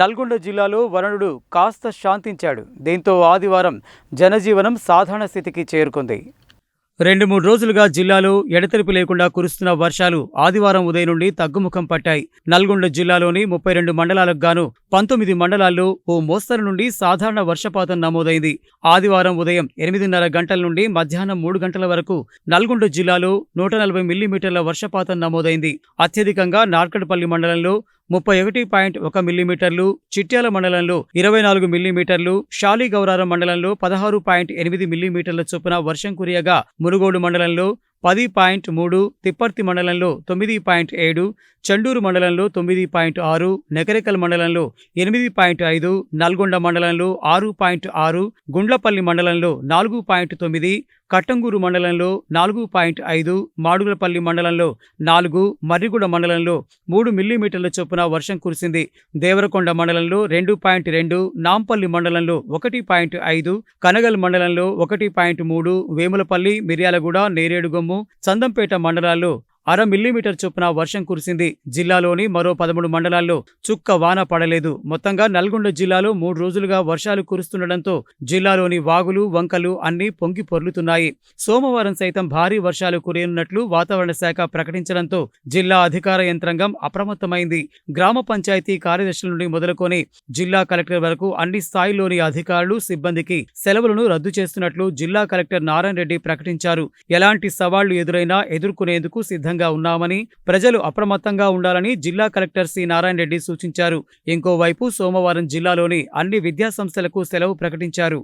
నల్గొండ జిల్లాలో వరుణుడు కాస్త శాంతించాడు. దీంతో ఆదివారం జనజీవనం సాధారణ స్థితికి చేరుకుంది. రెండు మూడు రోజులుగా జిల్లాలో ఎడతెరిపి లేకుండా కురుస్తున్న వర్షాలు ఆదివారం ఉదయం నుండి తగ్గుముఖం పట్టాయి. నల్గొండ జిల్లాలోని ముప్పై రెండు మండలాలకు గాను పంతొమ్మిది మండలాల్లో ఓ మోస్తరు నుండి సాధారణ వర్షపాతం నమోదైంది. ఆదివారం ఉదయం ఎనిమిదిన్నర గంటల నుండి మధ్యాహ్నం మూడు గంటల వరకు నల్గొండ జిల్లాలో నూట నలభై మిల్లీమీటర్ల వర్షపాతం నమోదైంది. అత్యధికంగా నార్కడ్పల్లి మండలంలో ముప్పై ఒకటి పాయింట్ ఒక మిల్లీమీటర్లు చిట్యాల మండలంలో ఇరవై నాలుగు మిల్లీమీటర్లు షాలిగౌరారం మండలంలో పదహారు పాయింట్ ఎనిమిది మిల్లీమీటర్ల చొప్పున వర్షం కురియగా మునుగోడు మండలంలో పది పాయింట్ మూడు తిప్పర్తి మండలంలో తొమ్మిది పాయింట్ ఏడు చండూరు మండలంలో తొమ్మిది పాయింట్ ఆరు నెకరెకల్ మండలంలో ఎనిమిది పాయింట్ ఐదు నల్గొండ మండలంలో ఆరు పాయింట్ ఆరు గుండ్లపల్లి మండలంలో నాలుగు పాయింట్ తొమ్మిది కట్టంగూరు మండలంలో నాలుగు పాయింట్ ఐదు మాడుగులపల్లి మండలంలో నాలుగు మర్రిగూడ మండలంలో మూడు మిల్లీమీటర్ల చొప్పున వర్షం కురిసింది. దేవరకొండ మండలంలో రెండు పాయింట్ రెండు నాంపల్లి మండలంలో ఒకటి పాయింట్ ఐదు కనగల్ మండలంలో ఒకటి పాయింట్ మూడు వేములపల్లి మిర్యాలగూడ నేరేడుగొమ్ము చందంపేట మండలాల్లో అర మిల్లీమీటర్ చొప్పున వర్షం కురిసింది. జిల్లాలోని మరో పదమూడు మండలాల్లో చుక్క వాన పడలేదు. మొత్తంగా నల్గొండ జిల్లాలో మూడు రోజులుగా వర్షాలు కురుస్తుండటంతో జిల్లాలోని వాగులు వంకలు అన్నీ పొంగి పొర్లుతున్నాయి. సోమవారం సైతం భారీ వర్షాలు కురియనున్నట్లు వాతావరణ శాఖ ప్రకటించడంతో జిల్లా అధికార యంత్రాంగం అప్రమత్తమైంది. గ్రామ పంచాయతీ కార్యదర్శుల నుండి మొదలుకొని జిల్లా కలెక్టర్ వరకు అన్ని స్థాయిలోని అధికారులు సిబ్బందికి సెలవులను రద్దు చేస్తున్నట్లు జిల్లా కలెక్టర్ నారాయణ రెడ్డి ప్రకటించారు. ఎలాంటి సవాళ్ళు ఎదురైనా ఎదుర్కొనేందుకు సిద్ధంగా ఉన్నామని ప్రజలు అప్రమత్తంగా ఉండాలని జిల్లా కలెక్టర్ సి. నారాయణ రెడ్డి సూచించారు. ఇంకోవైపు సోమవారం జిల్లాలోని అన్ని విద్యాసంస్థలకు సెలవు ప్రకటించారు.